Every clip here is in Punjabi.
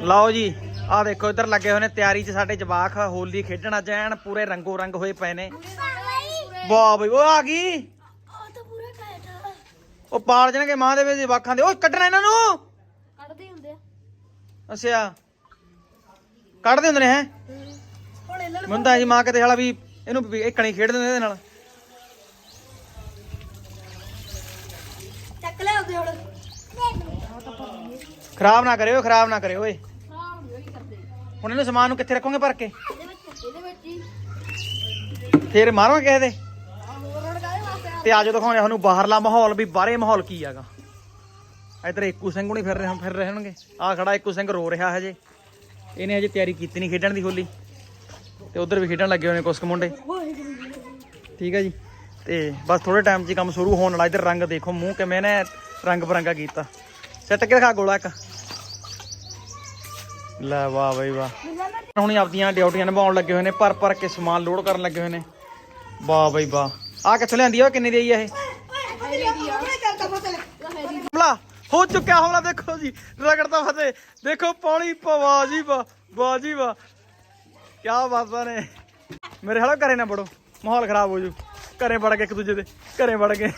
ਲਓ ਜੀ ਆਹ ਦੇਖੋ ਇੱਧਰ ਲੱਗੇ ਹੋਏ ਨੇ ਤਿਆਰੀ 'ਚ ਸਾਡੇ ਜਵਾਕ ਹੋਲੀ ਖੇਡਣ ਅੱਜ ਐਨ ਪੂਰੇ ਰੰਗੋ ਰੰਗ ਹੋਏ ਪਏ ਨੇ। ਵਾਹ ਬਈ ਉਹ ਆ ਗਈ। ਉਹ ਪਾਲ ਜਣਗੇ ਮਾਂ ਦੇ ਵਿੱਚ ਜਵਾਕਾਂ ਦੇ। ਓਏ ਕੱਢਣਾ ਇਹਨਾਂ ਨੂੰ। ਕੱਢਦੇ ਹੁੰਦੇ ਆ। ਅੱਛਾ। ਕੱਢਦੇ ਹੁੰਦੇ ਨੇ ਹੈ? ਹੁਣ ਇਹਨਾਂ ਤਾਂ ਜੀ ਮਾਂ ਕਿਤੇ ਹਾਲਾ ਵੀ ਇਹਨੂੰ ਵੀ ਇੱਕ ਨਹੀਂ ਖੇਡਦੇ ਨੇ ਇਹਦੇ ਨਾਲ। ਚੱਕ ਲੈ ਉਹਦੇ ਹੁਣ। ਖਰਾਬ ਨਾ ਕਰਿਓ ਖਰਾਬ ਨਾ ਕਰਿਓ ਓਏ ਖਰਾਬ ਨਹੀਂ ਹੋਈ ਕਰਦੇ ਹੁਣ ਇਹਨੂੰ ਸਮਾਨ ਨੂੰ ਕਿੱਥੇ ਰੱਖੋਗੇ ਭਰ ਕੇ? ਇਹਦੇ ਵਿੱਚ ਇਹਦੇ ਵਿੱਚ ਹੀ। ਫੇਰ ਮਾਰੋਗੇ ਕਿਸੇ ਦੇ? ਆਹ ਹੋਰ ਹੁਣ ਕਾਹਦੇ ਵਾਸਤੇ ਆ? ਤੇ ਆਜੋ ਦਿਖਾਉਣੇ ਤੁਹਾਨੂੰ ਬਾਹਰਲਾ ਮਾਹੌਲ ਵੀ ਬਾਹਰੇ ਮਾਹੌਲ ਕੀ ਹੈਗਾ। ਇਧਰ ਏਕੂ ਸਿੰਘ ਹੁਣੀ ਫਿਰ ਰਹੇ ਫਿਰ ਰਹੇ ਹੋਣਗੇ। ਆ ਖੜਾ ਏਕੂ ਸਿੰਘ ਰੋ ਰਿਹਾ ਹਜੇ। ਇਹਨੇ ਹਜੇ ਤਿਆਰੀ ਕੀਤੀ ਨਹੀਂ ਖੇਡਣ ਦੀ ਹੋਲੀ। ਤੇ ਉਧਰ ਵੀ ਖੇਡਣ ਲੱਗੇ ਹੋਏ ਨੇ ਕੁਛ ਕੁ ਮੁੰਡੇ। ਠੀਕ ਹੈ ਜੀ। ਤੇ ਬਸ ਥੋੜੇ ਟਾਈਮ 'ਚ ਹੀ ਕੰਮ ਸ਼ੁਰੂ ਹੋਣ ਵਾਲਾ। ਇਧਰ ਰੰਗ ਦੇਖੋ ਮੂੰਹ ਕਿਵੇਂ ਨੇ ਰੰਗ ਬਰੰਗਾ ਕੀਤਾ। ਸਿੱਟ ਕੇ ਦਿਖਾ ਗੋਲਾ ਇੱਕ। ਲੈ ਵਾਹ ਬਈ ਵਾਹ। ਹੁਣੀ ਆਪਦੀਆਂ ਡਿਊਟੀਆਂ ਨਿਭਾਉਣ ਲੱਗੇ ਹੋਏ ਨੇ, ਭਰ ਭਰ ਕੇ ਸਮਾਨ ਲੋਡ ਕਰਨ ਲੱਗੇ ਹੋਏ ਨੇ। ਵਾਹ ਬਈ ਵਾਹ। ਆ ਕਿੱਥੋਂ ਲਿਆਂਦੀ ਆ ਕਿੰਨੀ ਦੀ ਆਈ ਆ ਇਹ? ਹਮਲਾ ਹੋ ਚੁੱਕਿਆ ਹਮਲਾ, ਦੇਖੋ ਜੀ, ਰਗੜਦਾ ਫਤੇ। ਦੇਖੋ, ਪਾਣੀ ਪਵਾ ਜੀ ਵਾ ਵਾਹ ਜੀ ਵਾਹ। ਕੀ ਬਾਤਾਂ ਨੇ। ਮੇਰੇ ਹਾਲੋ, ਘਰੇ ਨਾ ਬੜੋ ਮਾਹੌਲ ਖਰਾਬ ਹੋ ਜੂ। ਘਰੇ ਵੜ ਕੇ ਇੱਕ ਦੂਜੇ ਦੇ। ਘਰੇ ਵੜ ਕੇ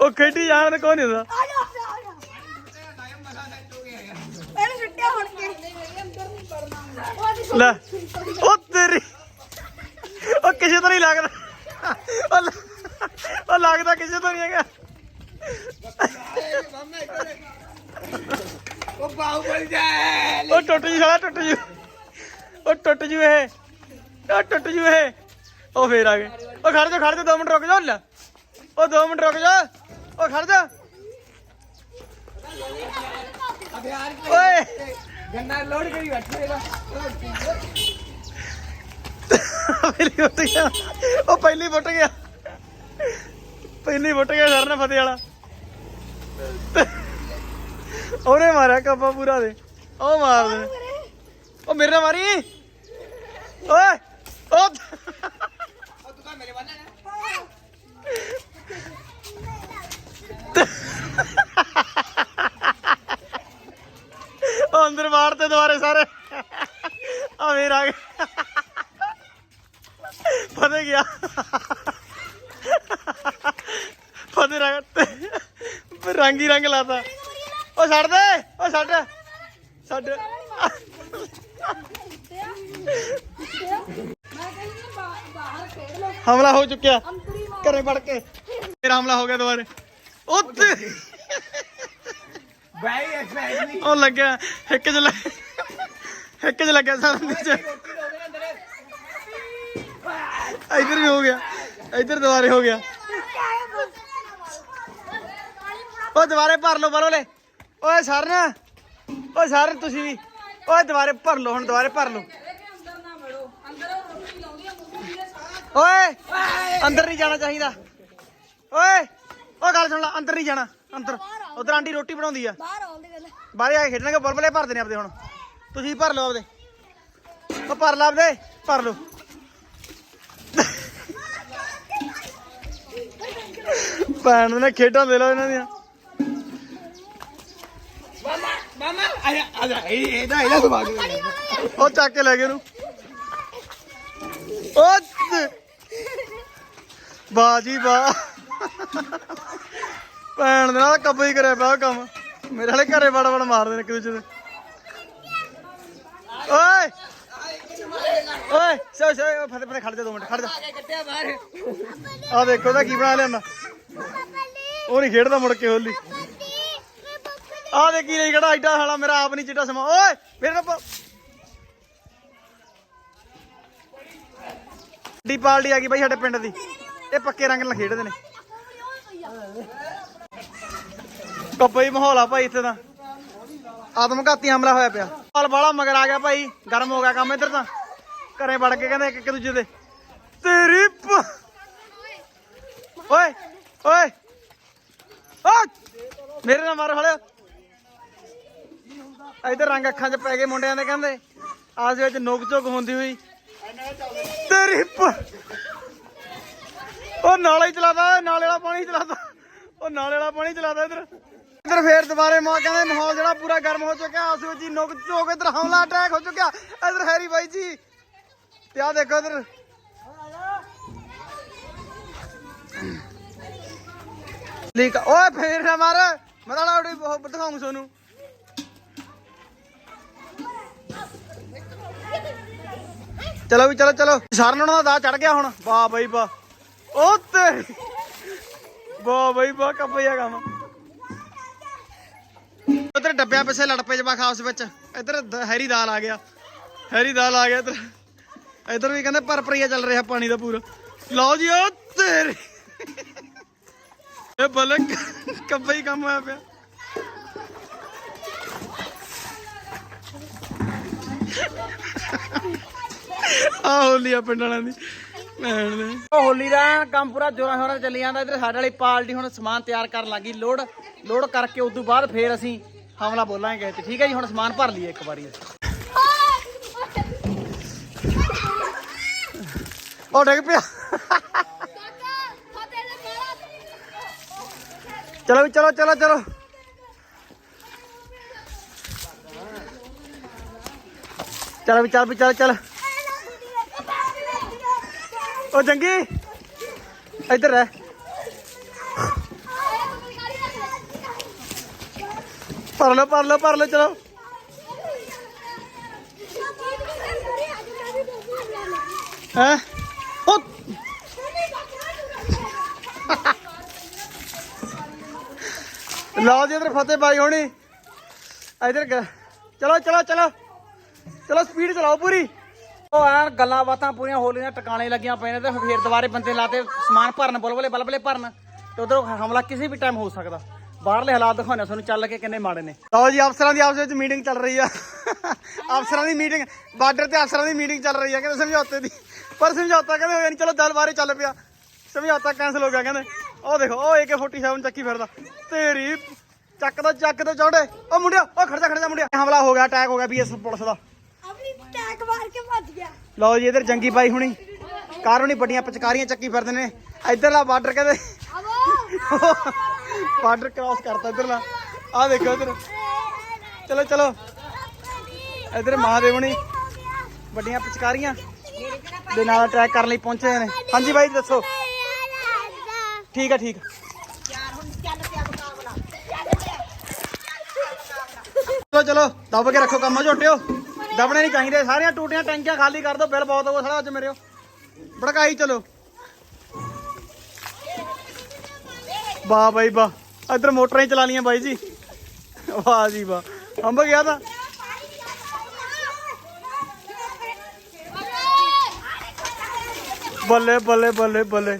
ਉਹ ਖੇਡੀ ਜਾਣ ਤੇ ਕੋਈ ਨਹੀਂ ਹੁੰਦਾ ਆ ਜਾ ਆ ਜਾ ਇਹਨੂੰ ਛੁੱਟਿਆ ਹੁਣ ਕੇ ਅੰਦਰ ਨਹੀਂ ਪੜਨਾ ਲੈ ਉਹ ਤੇਰੀ ਉਹ ਕਿਸੇ ਤੋਂ ਨਹੀਂ ਲੱਗਦਾ। ਉਹ ਲ- ਉਹ ਲੱਗਦਾ ਕਿਸੇ ਤੋਂ ਨਹੀਂ ਹੈਗਾ। ਉਹ ਬਾਹੂਬਲੀ ਜਾਏ ਉਹ ਟੁੱਟ ਜੂ ਸਾਲਾ ਟੁੱਟ ਜੂ। ਉਹ ਟੁੱਟ ਜੂ ਇਹ। ਉਹ ਟੁੱਟ ਜੂ ਇਹ। ਉਹ ਫੇਰ ਆ ਗਏ। ਉਹ ਖੜ ਜਾ ਖੜ ਜਾ 2 ਮਿੰਟ ਰੁਕ ਜਾ ਲੈ। ਉਹ 2 ਮਿੰਟ ਰੁਕ ਜਾ। ਉਹ ਖੜ ਜਾ। ਅਭਿਆਨ ਓਏ। ਪਹਿਲੀ ਉੱਠ ਗਿਆ। ਉਹ ਪਹਿਲੀ ਫੁੱਟ ਗਿਆ। ਪਹਿਲੀ ਫੁੱਟ ਗਿਆ ਸਰ ਨੇ ਫਤਿਹ ਵਾਲਾ। ਉਹਨੇ ਮਾਰਿਆ ਕੱਪਾ ਪੂਰਾ ਦੇ। ਉਹ ਮਾਰ ਦੇ। ਉਹ ਮੇਰੇ ਨਾਲ ਮਾਰੀ। ਓਏ ਉਹ ਉਹ ਤੂੰ ਤਾਂ ਮੇਰੇ ਵੱਲ ਨਾ। ਉਹ ਅੰਦਰ ਮਾਰਤੇ ਦੁਬਾਰੇ ਸਾਰੇ ਆ ਮੇਰ ਆ ਗਿਆ ਫਤਿਹ ਗਿਆ ਫਤਿਹ ਰੰਗ ਰੰਗ ਹੀ ਰੰਗ ਲਾਤਾ ਉਹ ਛੱਡ ਦੇ ਉਹ ਛੱਡ ਛੱਡ ਮੈਂ ਕਹਿੰਦੀ ਬਾਹਰ ਖੇਡ ਲੋ ਹਮਲਾ ਹੋ ਚੁੱਕਿਆ ਅੰਦਰ ਹੀ ਮਾਰ ਘਰੇ ਵੜ ਕੇ ਫੇਰ ਹਮਲਾ ਹੋ ਗਿਆ ਦੁਬਾਰੇ ਉਹ ਨਹੀਂ ਉਹ ਲੱਗਿਆ ਇੱਕ ਚ ਲੱਗ ਇੱਕ ਚ ਲੱਗਿਆ ਸਾਹਮਣੇ ਚ ਰੋਟੀ ਦੋ ਦੇ ਅੰਦਰ। ਇੱਧਰ ਵੀ ਹੋ ਗਿਆ ਇੱਧਰ ਦੁਬਾਰੇ ਹੋ ਗਿਆ। ਉਹ ਦੁਬਾਰੇ ਭਰ ਲਓ ਭਰੋ ਲੈ। ਓਏ ਸਰ ਨਾ ਓਏ ਸਰ ਤੁਸੀਂ ਵੀ। ਓਏ ਦੁਬਾਰੇ ਭਰ ਲਓ ਹੁਣ ਦੁਬਾਰੇ ਭਰ ਲਓ। ਓਏ ਅੰਦਰ ਨਹੀਂ ਜਾਣਾ ਚਾਹੀਦਾ। ਓਏ ਓ ਗੱਲ ਸੁਣ ਲੈ ਅੰਦਰ ਨਹੀਂ ਜਾਣਾ ਅੰਦਰ। ਉਧਰ ਆਂਟੀ ਰੋਟੀ ਬਣਾਉਂਦੀ ਆ। ਬਾਹਰ ਆਉਂਦੇ ਗੱਲ ਬਾਹਰ ਆ ਕੇ ਖੇਡਣਗੇ ਬੁਲਬੁਲੇ ਭਰਦੇ ਨੇ ਆਪਦੇ ਹੁਣ। ਤੁਸੀਂ ਭਰ ਲਓ ਆਪਦੇ। ਉਹ ਭਰ ਲਾ ਆਪਦੇ ਭਰ ਲਓ। ਭੈਣ ਨੇ ਖੇਡਾਂ ਦੇ ਲਓ ਇਹਨਾਂ ਦੀਆਂ। ਮਾਮਾ ਮਾਮਾ ਆਇਆ ਆਇਆ ਇਹ ਇਹਦਾ ਇਹਦਾ ਸੁਭਾਅ ਉਹ ਚੱਕ ਕੇ ਲੈ ਗਏ ਉਹਨੂੰ। ਉਹ ਤੇ- ਵਾਹ ਜੀ ਵਾਹ। ਭੈਣ ਦੇ ਨਾਲ ਕੱਬਾ ਹੀ ਕਰਿਆ ਪਿਆ ਕੰਮ। ਮੇਰੇ ਵਾਲੇ ਘਰੇ ਵੜ ਵੜ ਮਾਰਦੇ ਨੇ ਇੱਕ ਦੂਜੇ ਦੇ। ਓਏ! ਓਏ ਸੋ ਸੋ ਫਤੇ ਫਤੇ ਖੜ ਜਾ ਦੋ ਮਿੰਟ, ਖੜ ਜਾ। ਆ ਦੇਖੋ ਉਹਦਾ ਕੀ ਬਣਾ ਲਿਆਂਦਾ ਉਹ ਨਹੀਂ ਖੇਡਦਾ ਮੁੜ ਕੇ ਹੋਲੀ। ਆ ਦੇ ਕੀ ਨਹੀਂ ਖੜਾ ਐਡਾ ਸਾਲਾ, ਮੇਰਾ ਆਪ ਨਹੀਂ ਚਿੱਟਾ ਸਮਾ। ਓਏ ਮੇਰੇ ਨਾਲ ਡੀ ਪਾਲਟੀ ਆ ਗਈ ਬਾਈ ਸਾਡੇ ਪਿੰਡ ਦੀ। ਇਹ ਪੱਕੇ ਰੰਗ ਨਾਲ ਖੇਡਦੇ ਨੇ। ਕੱਪਈ ਮਾਹੌਲ ਆ ਭਾਈ ਇੱਥੇ ਦਾ ਆਤਮਘਾਤੀ ਹਮਲਾ ਹੋਇਆ ਪਿਆ। ਹਾਲ ਬਾਲਾ ਮਗਰ ਆ ਗਿਆ ਭਾਈ, ਗਰਮ ਹੋ ਗਿਆ ਕੰਮ ਇੱਧਰ ਤਾਂ। ਘਰੇ ਵੜ ਕੇ ਕਹਿੰਦੇ ਇੱਕ ਇੱਕ ਦੂਜੇ ਦੇ, ਤੇਰੀ ਓਏ ਓਏ। ਓਏ ਮੇਰੇ ਨਾਲ ਮਾਰੋ ਹਲੇ। ਇਧਰ ਰੰਗ ਅੱਖਾਂ 'ਚ ਪੈ ਗਏ ਮੁੰਡਿਆਂ ਦੇ ਕਹਿੰਦੇ। ਆਸ ਵਿੱਚ ਨੋਕ ਝੋਕ ਹੁੰਦੀ ਹੋਈ। ਤੇਰੀ ਉਹ ਨਾਲੇ ਚਲਾਦਾ ਨਾਲੇ ਵਾਲਾ ਪਾਣੀ ਚਲਾਦਾ ਉਹ ਨਾਲੇ ਵਾਲਾ ਪਾਣੀ ਚਲਾਦਾ ਇਧਰ। ਇੱਧਰ ਫੇਰ ਦੁਬਾਰੇ ਮਾਂ ਕਹਿੰਦੇ ਮਾਹੌਲ ਜਿਹੜਾ ਪੂਰਾ ਗਰਮ ਹੋ ਚੁੱਕਿਆ ਉਸ ਵਿੱਚ ਹੀ ਨੁਕ ਝੋਕ ਇੱਧਰ ਹਮਲਾ ਅਟੈਕ ਹੋ ਚੁੱਕਿਆ। ਇੱਧਰ ਹੈਰੀ ਬਾਈ ਜੀ, ਤੇ ਆ ਦੇਖੋ ਇੱਧਰ। ਲੀਕ ਓਏ ਫੇਰ ਨਾ ਮਾਰ। ਮੈਂ ਤਾਂ ਲਾਉਡੀ ਬਹੁਤ ਦਿਖਾਉਂ ਸੋਨੂੰ। ਚਲੋ ਵੀ, ਚਲੋ ਚਲੋ। ਸਾਰਨ ਉਹਨਾਂ ਦਾ ਚੜ ਗਿਆ ਹੁਣ। ਵਾਹ ਬਾਈ, ਵਾਹ। ਉਹ ਤੇ ਵਾਹ ਬਾਈ, ਵਾਹ ਕੱਪਿਆ ਕੰਮ। ਉਧਰ ਡੱਬਿਆਂ ਪਿੱਛੇ ਲੜ ਪਏ ਜਵਾ ਖਾਸ ਵਿੱਚ। ਇੱਧਰ ਦ- ਹੈਰੀ ਦਾਲ ਆ ਗਿਆ। ਹੈਰੀ ਦਾਲ ਆ ਗਿਆ ਇੱਧਰ। ਇੱਧਰ ਵੀ ਕਹਿੰਦੇ ਪਰਪਰੀਆ ਚੱਲ ਰਿਹਾ ਪਾਣੀ ਦਾ ਪੂਰਾ। ਲਓ ਜੀ, ਉਹ ਤੇਰੀ ਇਹ ਬਲਕ ਕੱਪਾ ਹੀ ਕੰਮ ਹੋਇਆ ਪਿਆ। ਆ ਹੋਲੀ ਆ ਪਿੰਡ ਵਾਲਿਆਂ ਦੀ। ਭੈਣ ਦੇ ਉਹ ਹੋਲੀ ਦਾ ਕੰਮ ਪੂਰਾ ਜੋਰਾਂ ਸ਼ੋਰਾਂ ਤੇ ਚੱਲੀ ਜਾਂਦਾ। ਇੱਧਰ ਸਾਡੇ ਵਾਲੀ ਪਾਰਟੀ ਹੁਣ ਸਮਾਨ ਤਿਆਰ ਕਰਨ ਲੱਗੀ। ਲੋਡ ਲੋਡ ਕਰਕੇ ਉਸ ਤੋਂ ਬਾਅਦ ਫੇਰ ਅਸੀਂ ਹਮਲਾ ਬੋਲਾਂਗੇ ਤੇ ਠੀਕ ਹੈ ਜੀ, ਹੁਣ ਸਮਾਨ ਭਰ ਲਈਏ ਇੱਕ ਵਾਰੀ। ਉਹ ਡਿੱਗ ਪਿਆ। ਚਲੋ ਵੀ, ਚਲੋ ਚਲੋ ਚਲੋ। ਚਲ ਵੀ, ਚੱਲ ਵੀ, ਚੱਲ ਚੱਲ। ਉਹ ਜੰਗੀ, ਇੱਧਰ ਰਹਿ। ਭਰ ਲਓ ਭਰ ਲਓ ਭਰ ਲਓ, ਚਲੋ। ਹੈ? ਉਹ ਲਓ ਜੀ, ਇਧਰ ਫਤਿਹ ਬਾਈ ਹੋਣੀ। ਇਧਰ ਚਲੋ ਚਲੋ ਚਲੋ। ਚਲੋ ਸਪੀਡ ਚਲਾਓ ਪੂਰੀ। ਉਹ ਐਨ ਗੱਲਾਂ ਬਾਤਾਂ ਪੂਰੀਆਂ ਹੋ ਹੋਲੀਆਂ ਟਿਕਾਣੇ ਲੱਗੀਆਂ ਪਏ ਨੇ ਤੇ ਫੇਰ ਦੁਬਾਰੇ ਬੰਦੇ ਲਾਤੇ ਸਮਾਨ ਭਰਨ, ਬਲਬਲੇ ਬਲਬਲੇ ਭਰਨ। ਤੇ ਉਧਰੋਂ ਹਮਲਾ ਕਿਸੇ ਵੀ ਟਾਈਮ ਹੋ ਸਕਦਾ। ਬਾਹਰਲੇ ਹਾਲਾਤ ਦਿਖਾਉਣੇ ਤੁਹਾਨੂੰ ਚੱਲ ਕੇ ਕਿੰਨੇ ਮਾੜੇ ਨੇ। ਲਓ ਜੀ ਅਫਸਰਾਂ ਦੀ ਆਪਸ ਵਿੱਚ ਮੀਟਿੰਗ ਚੱਲ ਰਹੀ ਆ। ਅਫਸਰਾਂ ਦੀ ਮੀਟਿੰਗ ਬਾਰਡਰ ਤੇ ਅਫਸਰਾਂ ਦੀ ਮੀਟਿੰਗ ਚੱਲ ਰਹੀ ਆ ਕਹਿੰਦੇ ਸਮਝੌਤੇ ਦੀ। ਪਰ ਸਮਝੌਤਾ ਕਹਿੰਦੇ ਹੋਇਆ ਨਹੀਂ ਚਲੋ ਦਲ ਬਾਰੇ ਚੱਲ ਪਿਆ। ਸਮਝੌਤਾ ਕੈਨਸਲ ਹੋ ਗਿਆ ਕਹਿੰਦੇ। ਉਹ ਦੇਖੋ ਉਹ AK47 ਚੱਕੀ ਫਿਰਦਾ। ਤੇਰੀ ਚੱਕ ਦਾ ਚੱਕ ਤੇ ਚੌੜੇ ਉਹ ਮੁੰਡਿਆ ਉਹ ਖੜ ਜਾ ਖੜ ਜਾ ਮੁੰਡਿਆ। ਹਮਲਾ ਹੋ ਗਿਆ ਅਟੈਕ ਹੋ ਗਿਆ ਬੀਐਸ ਪੁਲਿਸ ਦਾ। ਆਪਣੀ ਟੈਕ ਮਾਰ ਕੇ ਭੱਜ ਗਿਆ। ਲਓ ਜੀ ਇਧਰ ਜੰਗੀ ਬਾਈ ਹੁਣੀ। ਕਾਰੋਂ ਵੱਡੀਆਂ ਪਚਕਾਰੀਆਂ ਚੱਕੀ ਫਿਰਦੇ ਨੇ। ਇਧਰਲਾ ਬਾਰਡਰ ਕਹਿੰਦੇ। ਬਾਰਡਰ ਕ੍ਰਾਸ ਕਰਤਾ ਇਧਰਲਾ ਆਹ ਦੇਖੋ ਇਧਰ ਚਲੋ ਚਲੋ ਇਧਰ ਮਹਾਦੇਵ ਹੁਣੀ ਵੱਡੀਆਂ ਪਚਕਾਰੀਆਂ ਦੇ ਨਾਲ ਟਰੈਕ ਕਰਨ ਲਈ ਪਹੁੰਚੇ ਨੇ ਹਾਂਜੀ ਬਾਈ ਜੀ ਦੱਸੋ ਠੀਕ ਆ ਠੀਕ ਆ। ਚਲੋ ਚਲੋ ਦਬ ਕੇ ਰੱਖੋ ਕੰਮ ਝੋਟਿਓ ਦਬਣੇ ਨਹੀਂ ਚਾਹੀਦੇ ਸਾਰੀਆਂ ਟੂਟੀਆਂ ਟੈਂਕੀਆਂ ਖਾਲੀ ਕਰ ਦਿਓ ਬਿੱਲ ਬਹੁਤ ਹੋਊਗਾ ਸਾਲਾ ਅੱਜ ਮੇਰਿਓ ਭੜਕਾਈ ਚਲੋ ਵਾਹ ਬਾਈ ਵਾਹ। ਇੱਧਰ ਮੋਟਰਾਂ ਹੀ ਚਲਾ ਲੀਆਂ ਬਾਈ ਜੀ। ਵਾਹ ਜੀ ਵਾਹ। ਅੰਬ ਗਿਆ ਤਾਂ ਬੱਲੇ ਬੱਲੇ ਬੱਲੇ ਬੱਲੇ।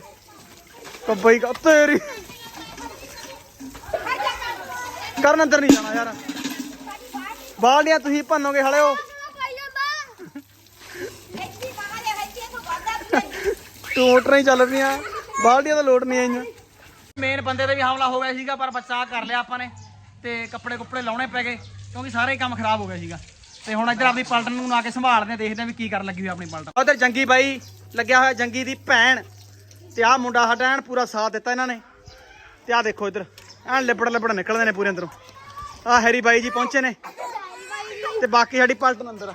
ਕੱਬਈ ਕਾ ਤੇਰੀ ਕਰਨ ਅੰਦਰ ਨਹੀਂ ਜਾਣਾ ਯਾਰ। ਬਾਲਦੀਆਂ ਤੁਸੀਂ ਭੰਨੋਗੇ ਹਲਿਓ ਤੂੰ ਮੋਟਰਾਂ ਹੀ ਚੱਲ ਪਈਆਂ। ਬਾਲਦੀਆਂ ਤਾਂ ਲੋਡ ਨਹੀਂ ਆਈਆਂ। ਮੇਨ ਬੰਦੇ ਤੇ ਵੀ ਹਮਲਾ ਹੋ ਗਿਆ ਸੀਗਾ, ਪਰ ਬਚਾਅ ਕਰ ਲਿਆ ਆਪਾਂ ਨੇ ਤੇ ਕੱਪੜੇ ਕੁੱਪੜੇ ਲਾਉਣੇ ਪੈ ਗਏ, ਕਿਉਂਕਿ ਸਾਰੇ ਹੀ ਕੰਮ ਖਰਾਬ ਹੋ ਗਿਆ ਸੀਗਾ। ਤੇ ਹੁਣ ਇੱਧਰ ਆਪਣੀ ਪਲਟਨ ਨੂੰ ਆ ਕੇ ਸੰਭਾਲਦੇ ਆ, ਦੇਖਦੇ ਆ ਵੀ ਕੀ ਕਰਨ ਲੱਗੀ ਹੋਈ ਆਪਣੀ ਪਲਟਨ। ਉਧਰ ਜੰਗੀ ਬਾਈ, ਲੱਗਿਆ ਹੋਇਆ ਜੰਗੀ ਦੀ ਭੈਣ, ਤੇ ਆਹ ਮੁੰਡਾ ਸਾਡਾ ਐਨ ਪੂਰਾ ਸਾਥ ਦਿੱਤਾ ਇਹਨਾਂ ਨੇ। ਤੇ ਆਹ ਦੇਖੋ ਇੱਧਰ, ਐਨ ਲਿਬੜ ਲਿਬੜ ਨਿਕਲਦੇ ਨੇ ਪੂਰੇ ਅੰਦਰੋਂ। ਆਹ ਹੈਰੀ ਬਾਈ ਜੀ ਪਹੁੰਚੇ ਨੇ, ਤੇ ਬਾਕੀ ਸਾਡੀ ਪਲਟਨ ਅੰਦਰ ਆ।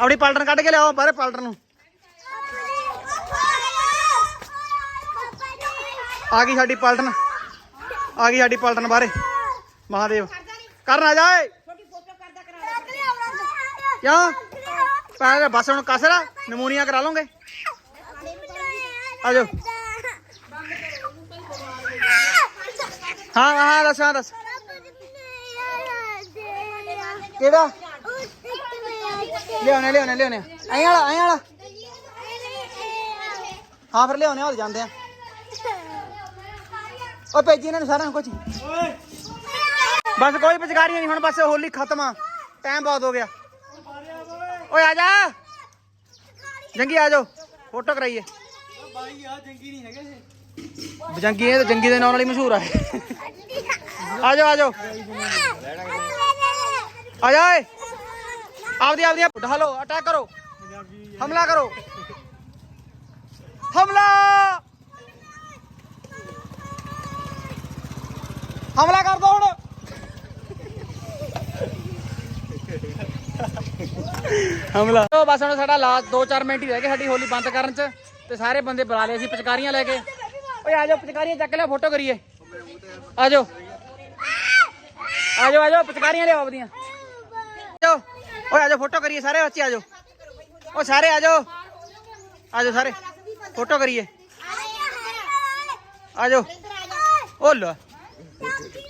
ਆਪਣੀ ਪਲਟਨ ਕੱਢ ਕੇ ਲਿਆਓ, ਬਾਹਰ ਪਲਟਨ ਨੂੰ। ਆ ਗਈ ਸਾਡੀ ਪਲਟਨ। ਆ ਗਈ ਸਾਡੀ ਪਲਟਨ ਬਾਹਰੇ। ਮਹਾਦੇਵ। ਕਰਨ ਆ ਜਾਏ ਕਿਉਂ? ਪੈਰ ਬਸ ਹੁਣ ਕਸਰ ਨਮੂਨੀਆ ਕਰਾ ਲਓਗੇ। ਆ ਜਾਓ। ਹਾਂ ਹਾਂ, ਦੱਸ ਹਾਂ, ਦੱਸ। ਕਿਹੜਾ? ਲਿਆਉਣੇ ਲਿਆਉਣੇ ਲਿਆਉਣੇ। ਐਂ ਵਾਲਾ ਐਂ ਵਾਲਾ। ਹਾਂ, ਫਿਰ ਲਿਆਉਣੇ, ਹੋਰ ਜਾਂਦੇ ਆ। ਉਹ ਭੇਜੀ ਇਹਨਾਂ ਨੂੰ ਸਾਰਿਆਂ ਕੁਝ ਬਸ ਕੋਈ ਵਿਚਕਾਰੀ ਨਹੀਂ, ਹੁਣ ਬਸ ਹੋਲੀ ਖਤਮ ਆ। ਟਾਈਮ ਬਹੁਤ ਹੋ ਗਿਆ। ਓਏ ਆ ਜਾ। ਜੰਗੀ ਆ ਜਾਓ। ਫੋਟੋ ਕਰਾਈਏ। ਬਾਈ ਆ ਜੰਗੀ ਨਹੀਂ ਹੈਗੇ ਜੰਗੀ ਇਹ ਤਾਂ ਜੰਗੀ ਦੇ ਨਾਮ ਨਾਲ ਹੀ ਮਸ਼ਹੂਰ ਆ। ਆ ਜਾਓ ਆ ਜਾਓ। ਆ ਜਾ ਓਏ। ਆਪਦੀ ਆਪਦੀ ਉਠਾ ਅਟੈਕ ਕਰੋ। ਹਮਲਾ ਕਰੋ। ਹਮਲਾ! ਹਮਲਾ ਕਰ ਦੋ ਹੁਣ। ਹਮਲਾ। ਉਹ ਬਸ ਹੁਣ ਸਾਡਾ ਲਾਸਟ 2-4 ਮਿੰਟ ਹੀ ਰਹਿ ਗਏ ਸਾਡੀ ਹੋਲੀ ਬੰਦ ਕਰਨ ਚ ਤੇ ਸਾਰੇ ਬੰਦੇ ਬੁਲਾ ਲਏ ਸੀ ਪਚਕਾਰੀਆਂ ਲੈ ਕੇ। ਓਏ ਆ ਜਾਓ ਪਚਕਾਰੀਆਂ ਚੱਕ ਲਿਆ ਫੋਟੋ ਕਰੀਏ। ਆ ਜਾਓ। ਆ ਜਾਓ ਆ ਜਾਓ, ਪਚਕਾਰੀਆਂ ਲਿਆਓ ਆਪਦੀਆਂ। ਜਾਓ। ਓਏ ਆ ਜਾਓ ਫੋਟੋ ਕਰੀਏ, ਸਾਰੇ ਬੱਚੇ ਆ ਜਾਓ। ਓ ਸਾਰੇ ਆ ਜਾਓ। ਆ ਜਾਓ ਸਾਰੇ। ਫੋਟੋ ਕਰੀਏ। ਆ ਜਾਓ। ਓ ਲੋ। 小鸡